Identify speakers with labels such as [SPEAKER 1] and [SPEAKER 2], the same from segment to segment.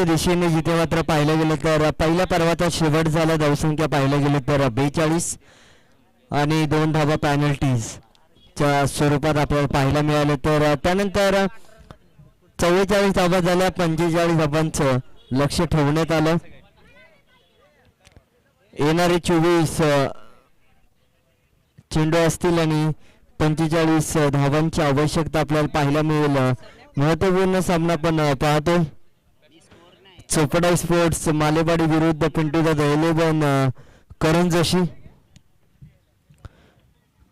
[SPEAKER 1] पर्वताच्या दिशेने जिथे मात्र पाहिलं गेलं तर पहिल्या पर्वाचा शेवट झाला धावसंख्या पाहिलं गेलं तर बेचाळीस आणि दोन धावा पॅनल्टीजच्या स्वरूपात आपल्याला पाहायला मिळालं तर त्यानंतर चव्वेचाळीस धावा झाल्या पंचेचाळीस धावांचं लक्ष ठेवण्यात आलं. येणारे चोवीस चेंडू असतील आणि पंचेचाळीस धावांची आवश्यकता आपल्याला पाहायला मिळेल. महत्त्वपूर्ण सामना पण पाहतो चोपडा स्पोर्ट्स मालेवाडी विरुद्ध पिंटू दादा इलेव्हन करण जोशी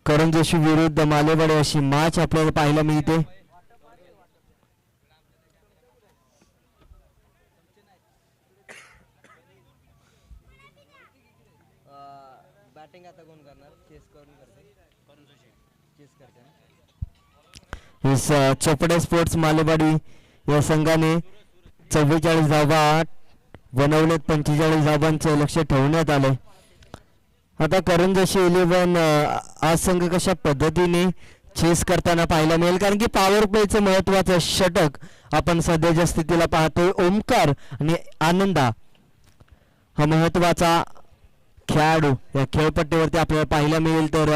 [SPEAKER 1] करण जोशी विरुद्ध मालेवाडी अशी मॅच आपल्याला पाहायला मिळते. चोपडा स्पोर्ट्स मालेवाडी या संघाने चव्वेचाळीस धावा बनवलेत पंचेचाळीस धावांचं लक्ष ठेवण्यात आलंय. आता करण जोशी इलेव्हन आज संघ कशा पद्धतीने चेस करताना पाहायला मिळेल? कारण की पॉवर प्लेचं महत्वाचं षटक आपण सध्याच्या स्थितीला पाहतोय. ओमकार आणि आनंदा हा महत्त्वाचा खेळाडू. या खेळपट्टीवरती आपल्याला पाहायला मिळेल तर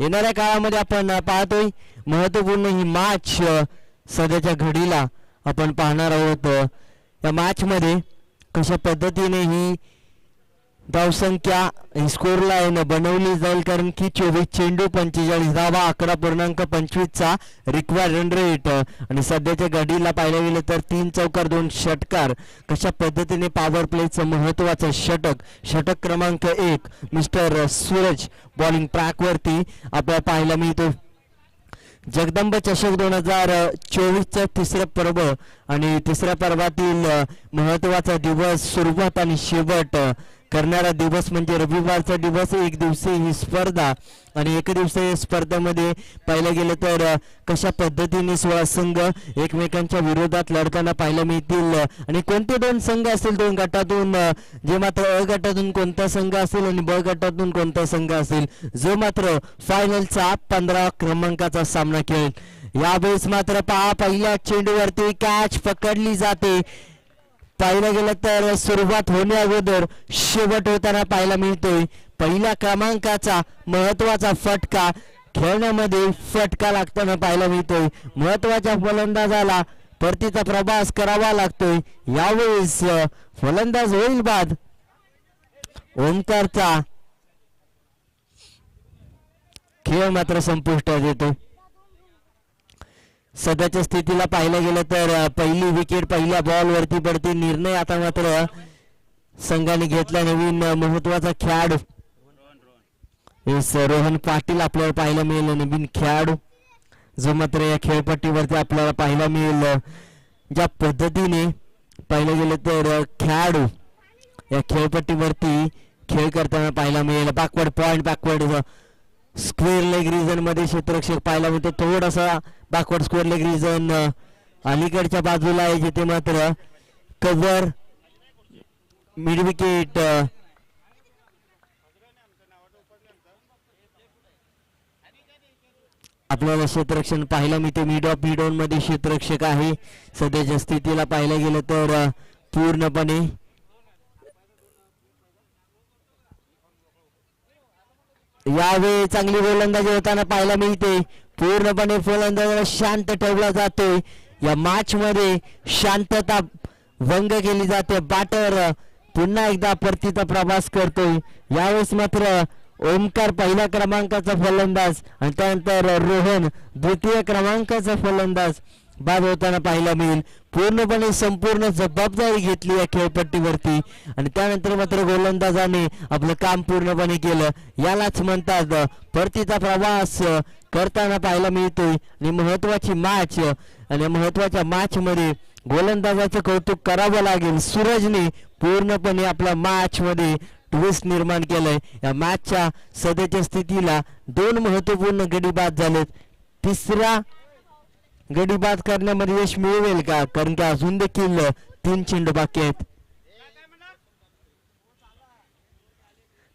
[SPEAKER 1] येणाऱ्या काळामध्ये आपण पाहतोय महत्त्वपूर्ण ही मॅच सध्याच्या घडीला आपण पाहणार आहोत. या मॅचमध्ये कशा पद्धतीने ही धावसंख्या ही स्कोर लाईन बनवली जाईल? कारण की चोवीस चेंडू पंचेचाळीस धावा अकरा पूर्णांक पंचवीसचा रिक्वायर रन रेट आणि सध्याच्या घडीला पाहायला गेलं तर तीन चौकार दोन षटकार. कशा पद्धतीने पॉवर प्लेचं महत्वाचं षटक? षटक क्रमांक एक मिस्टर सूरज बॉलिंग ट्रॅकवरती आपल्याला पाहायला मिळतो. जगदंब चषक दोन हजार चोवीसचं तिसरं पर्व आणि तिसऱ्या पर्वातील महत्त्वाचा दिवस सुरुवात आणि शेवट करणारा दिवस म्हणजे रविवारचा दिवस. एक दिवसीय ही स्पर्धा आणि एक दिवसीय स्पर्धेमध्ये पाहिलं गेलं तर कशा पद्धतीने सोळा संघ एकमेकांच्या विरोधात लढताना पाहायला मिळतील? आणि कोणते दोन संघ असतील दोन गटातून? जे मात्र अ गटातून कोणता संघ असेल आणि ब गटातून कोणता संघ असेल जो मात्र फायनलचा पंधरा क्रमांकाचा सामना खेळेल. यावेळेस मात्र पहा पहिल्या चेंडूवरती कॅच पकडली जाते. पाहिलं गेलं तर सुरुवात होण्या अगोदर शेवट होताना पाहायला मिळतोय. पहिल्या क्रमांकाचा महत्त्वाचा फटका खेळण्यामध्ये फटका लागताना पाहायला मिळतोय. महत्त्वाच्या फलंदाजाला परतीचा प्रवास करावा लागतोय. यावेळेस फलंदाज होईल बाद. ओंकारचा खेळ मात्र संपुष्टात येतो. सध्याच्या स्थितीला पाहिलं गेलं तर पहिली विकेट पहिल्या बॉल वरती पडते निर्णय आता मात्र संघाने घेतला नवीन महत्त्वाचा खेळाडू. रोहन पाटील आपल्याला पाहायला मिळेल. नवीन खेळाडू जो मात्र या खेळपट्टीवरती आपल्याला पाहायला मिळेल. ज्या पद्धतीने पाहिलं गेलं तर खेळाडू या खेळपट्टीवरती खेळ करताना पाहायला मिळेल. Backward point backward square leg रिझनमध्ये क्षेत्ररक्षक पाहायला मिळतो. थोडासा बॅकवर्ड स्क्वेअर लेग रिझन अलीकडच्या बाजूला आहे जिथे मात्र कव्हर मिड विकेट आपल्याला क्षेत्ररक्षण पाहायला मिळते मिड ऑफ मिडमध्ये क्षेत्ररक्षक आहे. सध्याच्या स्थितीला पाहायला गेलं तर uh, पूर्णपणे यावेळी चांगली गोलंदाजी होताना पाहायला मिळते. पूर्णपणे फलंदाजाला शांत ठेवला जातोय या मॅच मध्ये शांतता भंग केली जाते. बाटर पुन्हा एकदा परतीचा प्रवास करतोय यावेळेस मात्र ओमकार पहिल्या क्रमांकाचा फलंदाज आणि त्यानंतर रोहन द्वितीय क्रमांकाचा फलंदाज बाद होताना पाहायला मिळेल. पूर्णपणे संपूर्ण जबाबदारी घेतली या खेळपट्टीवरती. आणि त्यानंतर मात्र गोलंदाजाने आपलं काम पूर्णपणे केलं. यालाच म्हणतात परतीचा प्रवास. करताना पाहायला मिळते. आणि महत्वाची मॅच आणि महत्त्वाच्या मॅच मध्ये गोलंदाजाचं कौतुक करावं लागेल. सूरजने पूर्णपणे आपल्या मॅच मध्ये ट्विस्ट निर्माण केलंय. या मॅचच्या सध्याच्या स्थितीला दोन महत्त्वपूर्ण गडी बाद झालेत. तिसरा गडी बाद करण्यामध्ये यश मिळवेल का? कारण की अजून देखील तीन चेंडू बाकी आहेत.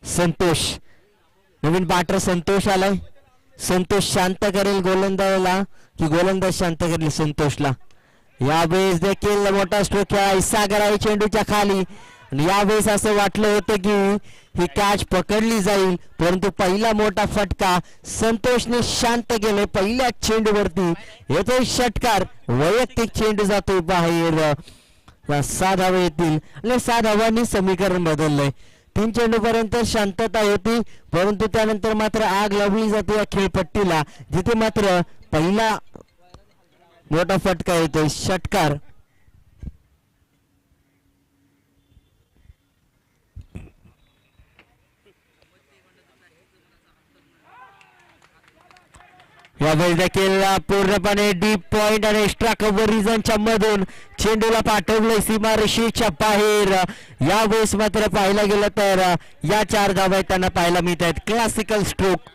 [SPEAKER 1] संतोष. नवीन बॅटर संतोष आलाय. संतोष शांत करेल गोलंदाजाला की गोलंदाज शांत करेल संतोषला. यावेळेस देखील मोठा स्ट्रोक खेळा सागर आहे चेंडूच्या खाली. आणि यावेळेस असं वाटलं होतं की ही कॅच पकडली जाईल परंतु पहिला मोठा फटका संतोषने शांत केले. पहिल्या चेंडूवरती येतो षटकार वैयक्तिक चेंडू जातो बाहेर. सात सहा धावा येतील आणि सहा धावांनी समीकरण बदललंय. तीन चेंडू पर्यंत शांतता होती परंतु त्यानंतर मात्र आग लावली जाते या खेळपट्टीला जिथे मात्र पहिला मोठा फटका येतोय षटकार. यावेळी देखील पूर्णपणे डीप पॉइंट आणि एक्स्ट्रा कव्हर रिझनच्या मधून चेंडूला पाठवलंय सीमारेषेच्या बाहेर. यावेळेस मात्र पाहायला गेलं तर या चार धावा त्यांना पाहायला मिळत आहेत. क्लासिकल स्ट्रोक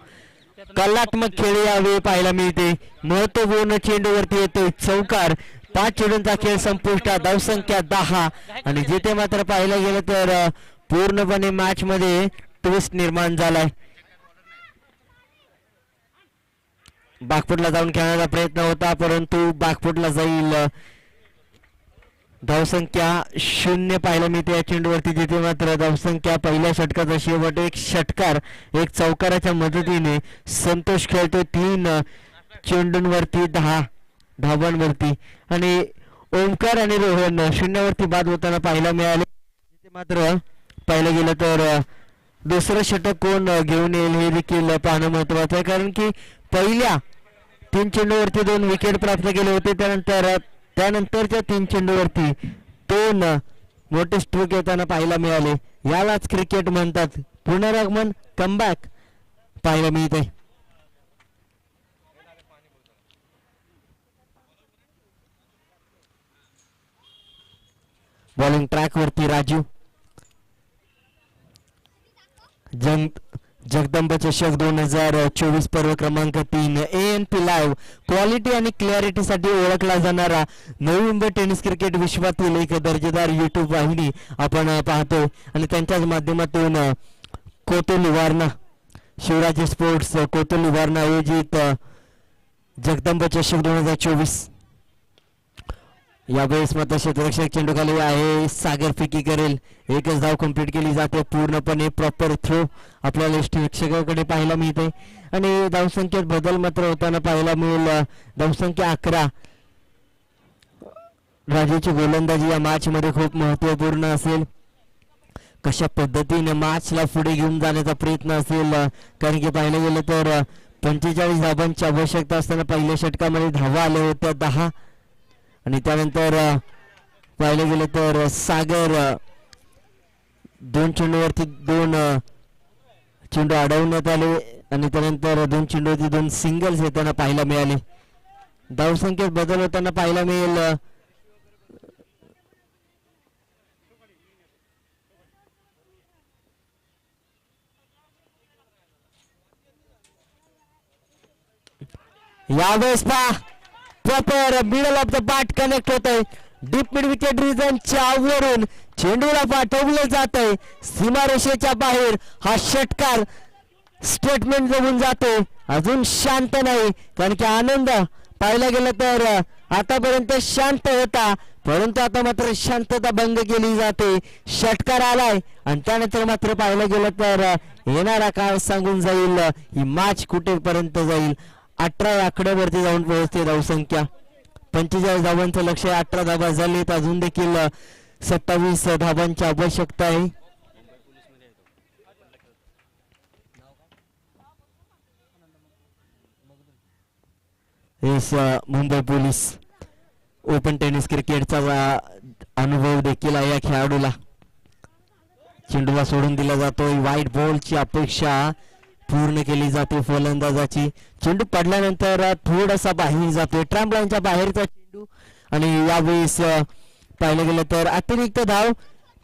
[SPEAKER 1] कलात्मक खेळ यावेळी पाहायला मिळते. महत्त्वपूर्ण चेंडूवरती येतोय चौकार. पाच चेंडूंचा खेळ संपुष्टात. धावसंख्या दहा. आणि जिथे मात्र पाहायला गेलं तर पूर्णपणे मॅच मध्ये ट्विस्ट निर्माण झालाय. बागपूरला जाऊन खेळण्याचा प्रयत्न होता परंतु बागपूरला जाईल. धावसंख्या शून्य पाहायला मिळते या चेंडूवरती जिथे मात्र धावसंख्या पहिल्या षटकाचा शेवट एक षटकार एक चौकाराच्या मदतीने संतोष खेळतो. तीन चेंडूंवरती दहा धावांवरती. आणि ओमकार आणि रोहन शून्यावरती बाद होताना पाहायला मिळाले. जिथे मात्र पाहायला गेलं तर दुसरं षटक कोण घेऊन येईल हे देखील पाहणं महत्वाचं आहे कारण की पहिल्या तीन चेंडूवरती दोन विकेट प्राप्त केले होते. त्यानंतर त्यानंतरच्या तीन चेंडूवरती दोन मोठे स्ट्रोक येताना पाहायला मिळाले. यालाच क्रिकेट म्हणतात. पुनरागमन कमबॅक पाहायला मिळते बॉलिंग ट्रॅक वरती राजू. जंग जगदंब चषक दोन हजार चोवीस पर्व क्रमांक तीन. A N P live quality आणि क्लॅरिटी साठी ओळखला जाणारा नवी मुंबई टेनिस क्रिकेट विश्वातील एक दर्जेदार युट्यूब वाहिनी आपण पाहतो. आणि त्यांच्याच माध्यमातून कोतुल कोतोली वारणा शिवराज स्पोर्ट्स कोतुल कोतोली वारणा आयोजित जगदंब चषक दोन हजार चोवीस. यावेळेस मात्र क्षेत्ररक्षक चेंडू खाली आहे. सागर फिकी करेल. एकच धाव कंप्लीट केली जाते. पूर्णपणे प्रॉपर थ्रो आपल्याला शिक्षकाकडे पाहायला मिळते. आणि धावसंख्येत बदल मात्र होताना पाहायला मिळेल. धावसंख्या अकरा. राजूची गोलंदाजी या मॅच मध्ये खूप महत्त्वपूर्ण असेल. कशा पद्धतीने मॅचला पुढे घेऊन जाण्याचा प्रयत्न असेल? कारण की पाहिलं गेलं तर पंचेचाळीस धाबांची आवश्यकता असताना पहिल्या षटकामध्ये धावा आल्या होत्या. दहा आणि त्यानंतर पाहिलं गेलं तर सागर दोन चेंडूवरती दोन चेंडू अडवण्यात आले आणि त्यानंतर दोन चेंडूवरती दोन सिंगल्स येताना पाहायला मिळाले. धावसंख्येत बदल होताना पाहायला मिळेल यावेळेस पा proper middle of the bat connect होत आहे डीप मिड विकेट रिझनच्या वरून चेंडूला पाठवलं जात आहे सीमारेषेच्या बाहेर हा षटकार स्टेटमेंट जमून जातो अजून शांत नाही कारण की आनंद पाहायला गेलं तर आतापर्यंत शांत होता परंतु आता मात्र शांतता भंग केली जाते. षटकार आलाय आणि त्यानंतर मात्र पाहायला गेलं तर येणारा काळ सांगून जाईल ही मॅच कुठेपर्यंत जाईल? अठरा या आकड्यावरती जाऊन पोहोचते धावसंख्या. पंचेचाळीस धावांचं लक्ष आहे. अठरा धाबा झालेत. अजून देखील सत्तावीस धाबांची आवश्यकता आहे. Yes Mumbai police open tennis क्रिकेटचा अनुभव देखील आहे या खेळाडूला. चेंडूला सोडून दिला जातोय. वाईट बॉलची अपेक्षा पूर्ण केली जाते फलंदाजाची. चेंडू पडल्यानंतर थोडासा बाहेर जातोय ट्रॅम्पलाईनच्या बाहेरचा चेंडू. आणि यावेळेस पाहिलं गेलं तर अतिरिक्त धाव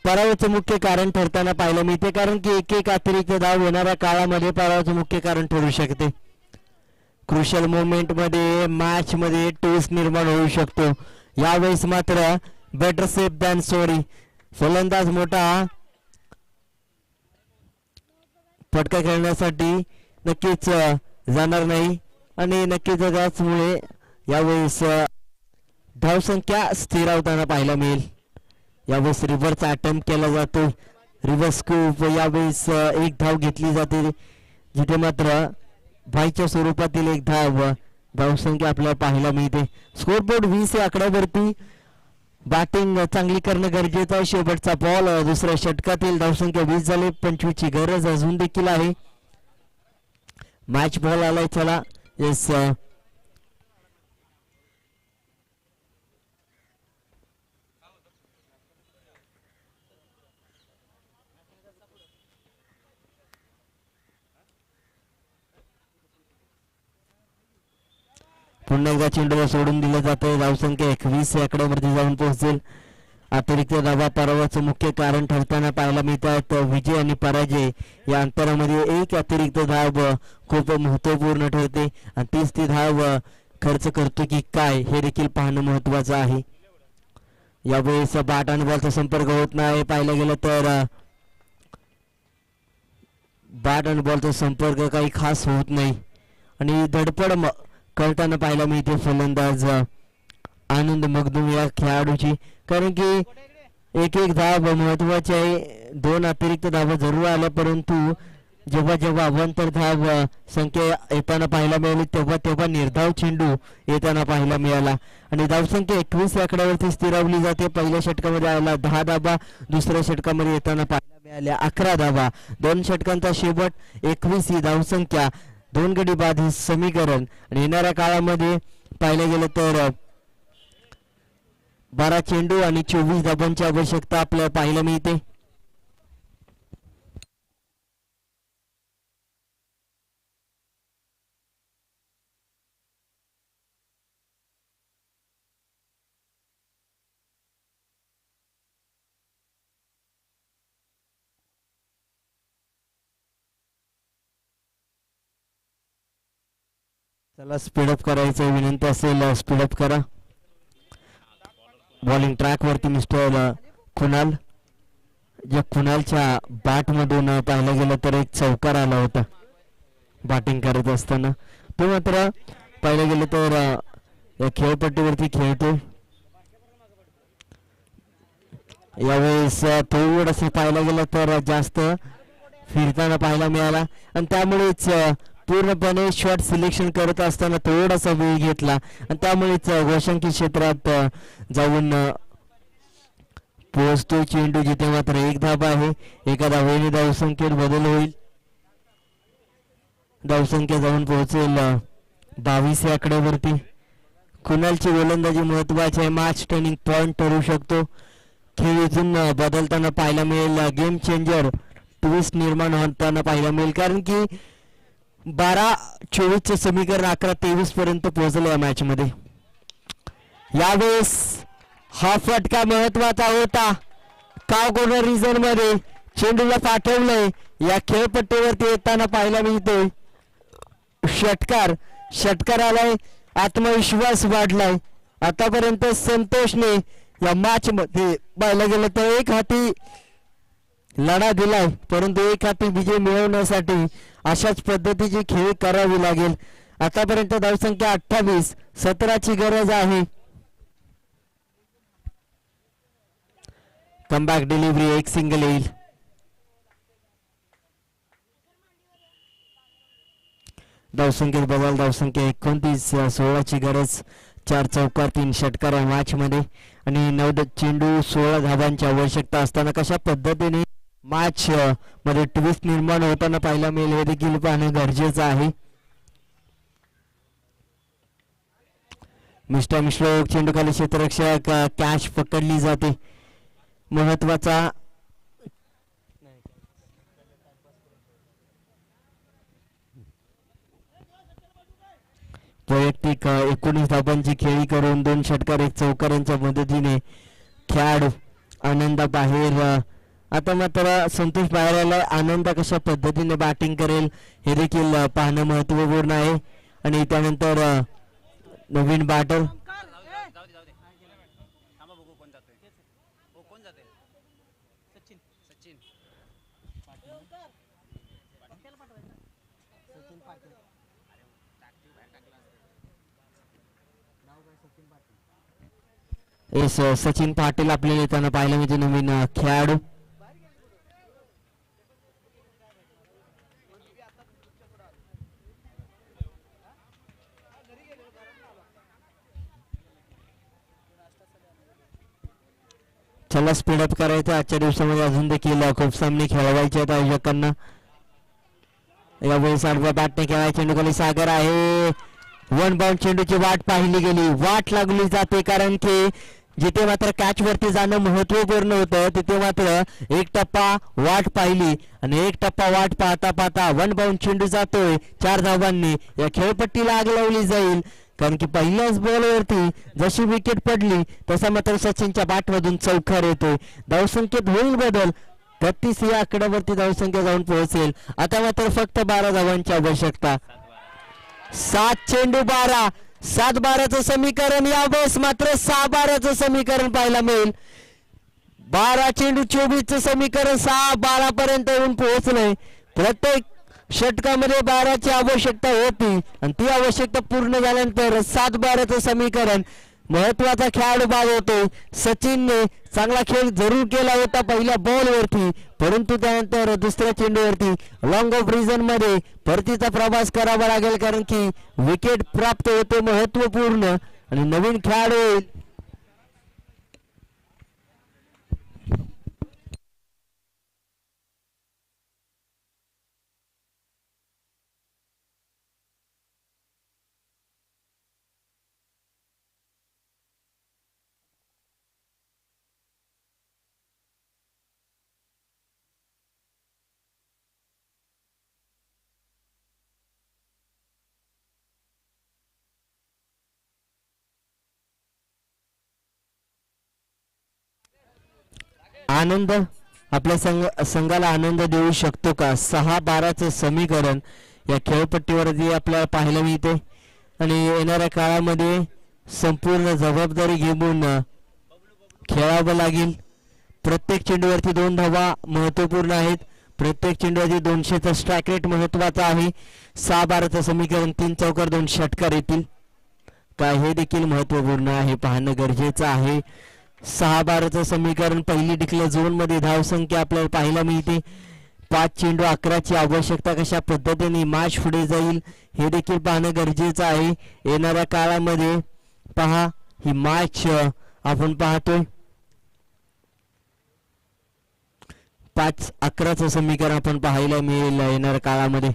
[SPEAKER 1] परावाचं मुख्य कारण ठरताना पाहायला मिळते. कारण की एक एक अतिरिक्त धाव येणाऱ्या काळामध्ये परावाचं मुख्य कारण ठरू शकते. क्रुशल मोमेंटमध्ये मॅच मध्ये निर्माण होऊ शकतो. यावेळेस मात्र बेटर सेफ दॅन सॉरी फलंदाज मोठा फटका खेळण्यासाठी नक्कीच जाणार नाही. आणि नक्कीच त्याचमुळे यावेळेस धावसंख्या धावसंख्या स्थिरावताना पाहायला मिळेल. यावेळेस रिव्हर्सचा अटेम्प्ट केला जातो. रिव्हर्स स्कूप यावेळेस एक धाव घेतली जाते. जिथे मात्र भाईच्या स्वरूपातील एक धाव धावसंख्या आपल्याला पाहायला मिळते. स्कोरबोर्ड वीस या आकड्यावरती बॅटिंग चांगली करणं गरजेचं आहे. शेवटचा बॉल दुसऱ्या षटकातील धावसंख्या वीस झाली. पंचवीसची गरज अजून देखील आहे. मॅच बॉल आलाय चला येस पुन्हा एकदा चेंडूला सोडून दिलं जातं. धावसंख्या एकवीस या आकड्यावरती जाऊन पोहोचेल. अतिरिक्त दाबा पराभवाचं मुख्य कारण ठरताना पाहायला मिळतात. विजय आणि पराजय या अंतरामध्ये एक अतिरिक्त धाव खूप महत्त्वपूर्ण ठरते. आणि तीच ती धाव खर्च करतो की काय हे देखील पाहणं महत्वाचं आहे. यावेळेस बॅट आणि बॉलचा संपर्क होत नाही. पाहिलं गेलं तर बॅट आणि बॉलचा संपर्क काही खास होत नाही. आणि धडपड करताना पाहायला मिळते फलंदाज आनंद मगदूम या खेळाडूची. कारण की एक एक धाव महत्वाची आहे. दोन अतिरिक्त धावा जरूर आल्या परंतु जेव्हा जेव्हा अवांतर धाव संख्या येताना पाहायला मिळाली तेव्हा तेव्हा निर्धाव चेंडू येताना पाहायला मिळाला. आणि धावसंख्या एकवीस आकड्यावरती स्थिरावली जाते. पहिल्या षटकामध्ये आला दहा धाबा दुसऱ्या षटकामध्ये येताना पाहायला मिळाल्या अकरा धाबा दोन षटकांचा शेवट एकवीस ही धावसंख्या दोन गडी बाद हे समीकरण. आणि येणाऱ्या काळामध्ये पाहिलं गेलं तर बारा चेंडू आणि चोवीस धाबांची आवश्यकता आपल्याला पाहायला मिळते. चला स्पीडअप करायचं विनंती असेल स्पीडअप करा. बॉलिंग ट्रॅक वरती मिस्टर कुणाल. ज्या कुणालच्या बॅट मधून पाहिलं गेलं तर एक चौकार आला होता. बॅटिंग करत असताना. तो मात्र पाहिलं गेलं तर या खेळपट्टीवरती खेळतो यावेळेस अ, थोडंसं पाहायला गेलं तर जास्त फिरताना पाहायला मिळाला. आणि त्यामुळेच पूर्णपणे शॉट सिलेक्शन करत असताना थोडासा वेळ घेतला. आणि त्यामुळेच अ, क्षेत्रात जाऊन पोहोचतो चेंडू जिथे मात्र एक धाबा आहे. एका धावेने धावसंख्येत बदल होईल. धावसंख्या जाऊन पोहोचेल बावीस या आकड्यावरती. कुणालची गोलंदाजी महत्वाची आहे? मॅच टर्निंग पॉईंट ठरू शकतो. खेळ इथून बदलताना पाहायला मिळेल गेम चेंजर ट्विस्ट निर्माण होताना पाहायला मिळेल. कारण की बारा चोवीसचे समीकरण अकरा तेवीस पर्यंत पोहोचलं या मॅच मध्ये यावेळेस हा फटका महत्त्वाचा होता. का कोणा रिझनमध्ये? चेंडूला पाठवलंय. या खेळपट्टीवरती येताना पाहायला मिळतोय. षटकार षटकार आलाय आत्मविश्वास वाढलाय. आतापर्यंत संतोषने या मॅच मध्ये पाहायला गेलं तर एक हाती लढा दिलाय. परंतु एक हाती विजय मिळवण्यासाठी अशाच पद्धतीची खेळी करावी लागेल. आतापर्यंत धावसंख्या अठ्ठावीस सतराची गरज आहे. कमबॅक डिलिव्हरी एक सिंगल येईल. धावसंख्येत बदल धावसंख्या एकोणतीस सोळाची गरज. चार चौकार तीन षटकार मॅच मध्ये. आणि नऊ चेंडू सोळा धाबांची आवश्यकता असताना कशा पद्धतीने मॅच मध्ये ट्विस्ट निर्माण होताना पाहायला मिळेल. हे देखील पाहणं गरजेचं आहे. मिस्टर मिश्रोक चेंडूखाली क्षेत्ररक्षक कॅश पकडली जाते.
[SPEAKER 2] महत्त्वाचा
[SPEAKER 1] वैयक्तिक एकोणीस धाबांची खेळी करून दोन षटकार एक चौकारांच्या मदतीने खेळाडू आनंदा बाहेर आता मात्र संतोष बाहेर आनंद कशा पद्धतीने बॅटिंग करेल हे देखील पाहणं महत्त्वपूर्ण आहे. आणि त्यानंतर नवीन बॅटर
[SPEAKER 3] सचिन
[SPEAKER 2] पाटील
[SPEAKER 1] एस सचिन पाटील आपल्याला येताना पाहिलं म्हणजे नवीन खेळाडू. चला स्पीडअप करायचं आजच्या दिवसामध्ये अजून देखील खूप सामने खेळवायचे आहेत आयोजकांना. यावेळी साडव्या बॅटने खेळायचे. चेंडू सागर आहे. वन बाउंड चेंडूची वाट पाहिली गेली. वाट लागली जाते कारण की जिथे मात्र कॅच वरती जाणं महत्त्वपूर्ण होतं तिथे मात्र एक टप्पा वाट पाहिली आणि एक टप्पा वाट पाहता पाहता वन बाउंड चेंडू जातोय. चार धावांनी. या खेळपट्टीला आग लावली जाईल. कारण की पहिल्याच बॉलवरती जशी विकेट पडली तसा मात्र सचिनच्या बाटमधून चौकार येतोय. धावसंख्येत होईल बदल बत्तीस या आकड्यावरती धावसंख्या जाऊन पोहोचेल. आता मात्र फक्त बारा धावांची आवश्यकता. सात चेंडू बारा सात बाराचं समीकरण यावेळेस मात्र सहा बाराचं समीकरण पाहायला मिळेल. बारा चेंडू चोवीसचं समीकरण सहा बारा पर्यंत येऊन पोहोचलंय. प्रत्येक षटकामध्ये बाराची आवश्यकता होती. आणि ती आवश्यकता पूर्ण झाल्यानंतर सात बाराचं समीकरण महत्त्वाचा खेळाडू बाद होतो. सचिनने चांगला खेळ जरूर केला होता पहिल्या बॉलवरती परंतु त्यानंतर दुसऱ्या चेंडूवरती लॉंग ऑफ रिझनमध्ये परतीचा प्रवास करावा लागेल कारण की विकेट प्राप्त होते महत्त्वपूर्ण आणि नवीन खेळाडू येईल आनंद आपल्या संघ संघाला आनंद देऊ शकतो का? सहा बाराचं समीकरण या खेळपट्टीवरती आपल्याला पाहायला मिळते. आणि येणाऱ्या काळामध्ये संपूर्ण जबाबदारी घेऊन खेळावं लागेल. प्रत्येक चेंडूवरती दोन धावा महत्त्वपूर्ण आहेत. प्रत्येक चेंडूवरती दोनशेचा स्ट्रॅक रेट महत्त्वाचा आहे. सहा बाराचं समीकरण तीन चौकार दोन षटकार येतील. का हे देखील महत्त्वपूर्ण आहे पाहणं गरजेचं आहे. सहा बाराचं समीकरण पहिली डिक्लेअर झोनमध्ये धावसंख्या आपल्याला पाहायला मिळते. पाच चेंडू अकराची आवश्यकता कशा पद्धतीने मार्च पुढे जाईल हे देखील पाहणं गरजेचं आहे. येणाऱ्या काळामध्ये पहा ही मार्च आपण पाहतोय. पाच अकराचं समीकरण आपण पाहायला मिळेल येणाऱ्या काळामध्ये.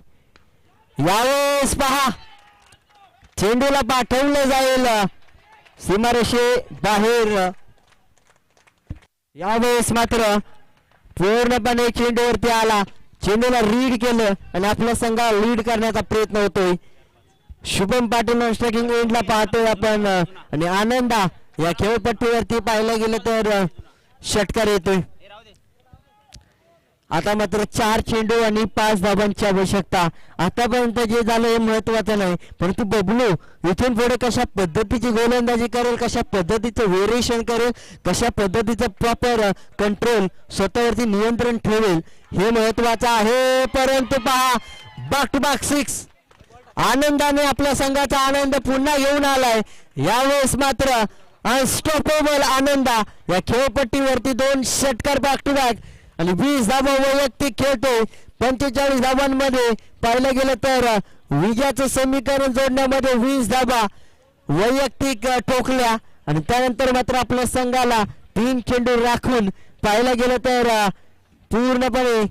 [SPEAKER 1] यावेळेस पहा चेंडूला पाठवलं जाईल. सीमारेषे बाहेर यावेळेस मात्र पूर्णपणे चेंडूवरती आला. चेंडूला रीड केलं आणि आपला संघाला लीड करण्याचा प्रयत्न होतोय. शुभम पाटील स्ट्रायकिंग एंडला पाहतोय आपण. आणि आनंदा या खेळपट्टीवरती पाहायला गेलं तर षटकार येतोय. आता मात्र चार चेंडू आणि पाच धाबांची आवश्यकता. आतापर्यंत जे झालं हे महत्वाचं नाही परंतु बबलू इथून पुढे कशा पद्धतीची गोलंदाजी करेल कशा पद्धतीचं व्हेरिएशन करेल कशा पद्धतीचं प्रॉपर कंट्रोल स्वतःवरती नियंत्रण ठेवेल हे महत्वाचं आहे. परंतु पहा बॅक टू बॅक सिक्स आनंदाने आपल्या संघाचा आनंद पुन्हा घेऊन आलाय. यावेळेस मात्र अनस्टॉपेबल आनंदा. या खेळपट्टीवरती दोन षटकार बॅक टू बॅक आणि वीस धाबा वैयक्तिक खेळतोय पंचेचाळीस धाबांमध्ये पाहिलं गेलं तर विजयाचं समीकरण जोडण्यामध्ये वीस धाबा वैयक्तिक ठोकल्या. आणि त्यानंतर मात्र आपल्या संघाला तीन चेंडू राखून पाहिलं गेलं तर पूर्णपणे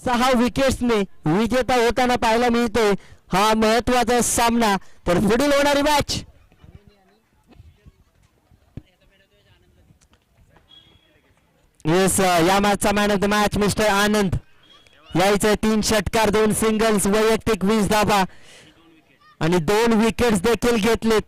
[SPEAKER 1] सहा विकेट्सने विजेता होताना पाहायला मिळतोय. हा महत्त्वाचा सामना. तर पुढील होणारी मॅच येस uh, या मॅचचा man of the match mister Anand यायचं तीन षटकार दोन सिंगल्स वैयक्तिक वीस धाबा आणि दोन विकेट्स देखील घेतलेत.